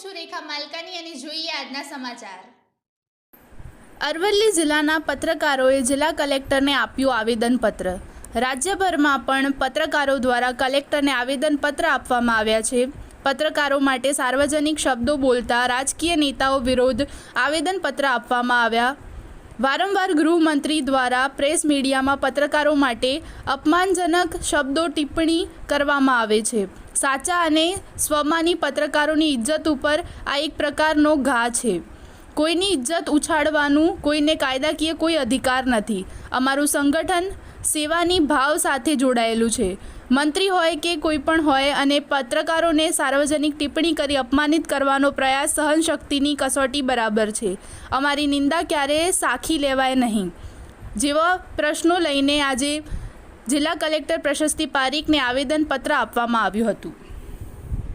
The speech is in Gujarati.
સુરેખા માલકાની અને જોઈએ આજના સમાચાર. અરવલ્લી જિલ્લાના પત્રકારોએ જિલ્લા કલેક્ટરને આપ્યું આવેદનપત્ર. રાજ્યભરમાં પણ પત્રકારો દ્વારા કલેક્ટરને આવેદનપત્ર આપવામાં આવ્યા છે. પત્રકારો માટે સાર્વજનિક શબ્દો બોલતા રાજકીય નેતાઓ વિરુદ્ધ આવેદનપત્ર આપવામાં આવ્યા. વારંવાર ગૃહમંત્રી દ્વારા પ્રેસ મીડિયામાં પત્રકારો માટે અપમાનજનક શબ્દો ટિપ્પણી કરવામાં આવે છે. સાચા અને સ્વમાની પત્રકારોની ઇજ્જત ઉપર આ એક પ્રકારનો ઘા છે. કોઈની ઇજ્જત ઉછાળવાનું કોઈને કાયદાકીય કોઈ અધિકાર નથી. અમારું સંગઠન સેવાની ભાવ સાથે જોડાયેલું છે. મંત્રી હોય કે કોઈ પણ હોય અને પત્રકારોને સાર્વજનિક ટિપ્પણી કરી અપમાનિત કરવાનો પ્રયાસ સહનશક્તિની કસોટી બરાબર છે. અમારી નિંદા ક્યારેય સાખી લેવાય નહીં. જેવા પ્રશ્નો લઈને આજે જિલ્લા કલેક્ટર પ્રશસ્તિ પારીખને આવેદનપત્ર આપવામાં આવ્યું હતું.